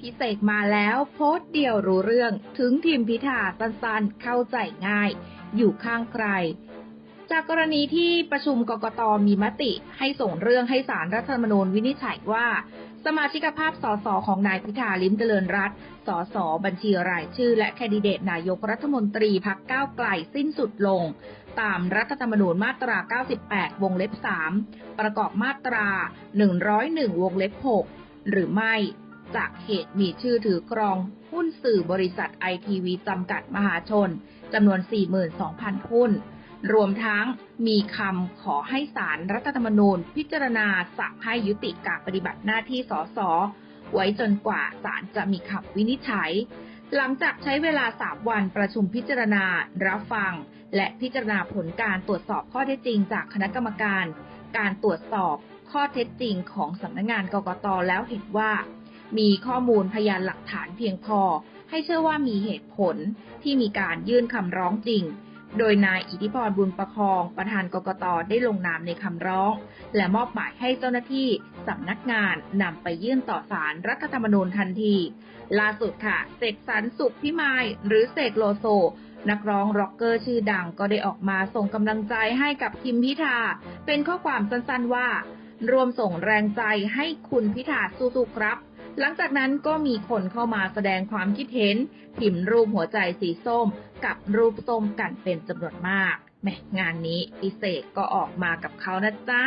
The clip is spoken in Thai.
พิเศษมาแล้วโพสต์เดียวรู้เรื่อง ถึงทีมพิธาสั้นๆ เข้าใจง่าย อยู่ข้างใคร จากกรณีที่ประชุมกกตมีมติให้ส่งเรื่องให้สารรัฐธรรมนูญวินิจฉัยว่า สมาชิกภาพสสของนายพิธาลิ้มเจริญรัตสสบัญชีรายชื่อ และแคนดิเดตนายกรัฐมนตรีพักก้าวไกลสิ้นสุดลง ตามรัฐธรรมนูญมาตรา 98 วงเล็บ 3 ประกอบมาตรา 101 วงเล็บ 6 หรือไม่ จากเหตุมีชื่อถือครองหุ้นสื่อบริษัทไอทีวีจำกัดมหาชนจำนวน 42,000 หุ้น รวมทั้งมีคำขอให้สารรัฐธรรมนูญ พิจารณาสั่งให้ยุติการปฏิบัติหน้าที่สสไว้จนกว่าศาลจะมีคำวินิจฉัย หลังจากใช้เวลา 3 วันประชุมพิจารณา รับฟัง และพิจารณาผลการตรวจสอบข้อเท็จจริงจากคณะกรรมการ การตรวจสอบข้อเท็จจริงของสำนักงานกกตแล้วเห็นว่า มีข้อมูลพยานหลักฐานเพียงพอ ให้เชื่อว่ามีเหตุผลที่มีการยื่นคำร้องจริง โดยนายอิทธิพรบุญประคอง ประธานกกตได้ลงนามในคำร้อง และมอบหมายให้เจ้าหน้าที่สำนักงานนำไปยื่นต่อศาลรัฐธรรมนูญทันที ล่าสุดค่ะเสกสรรสุขพิมายหรือเสกโลโซนักร้องร็อกเกอร์ชื่อดังก็ได้ออกมาส่งกำลังใจให้กับทิมพิธา เป็นข้อความสั้นๆว่า รวมส่งแรงใจให้คุณพิธาสู้ๆครับ หลังจากนั้นก็มีคนเข้ามาแสดงความคิดเห็นพิมพ์รูปหัวใจสีส้ม กับรูปส้มกันเป็นจำนวนมากแมงานนี้อิเศษก็ออกมากับเขานะจ๊ะ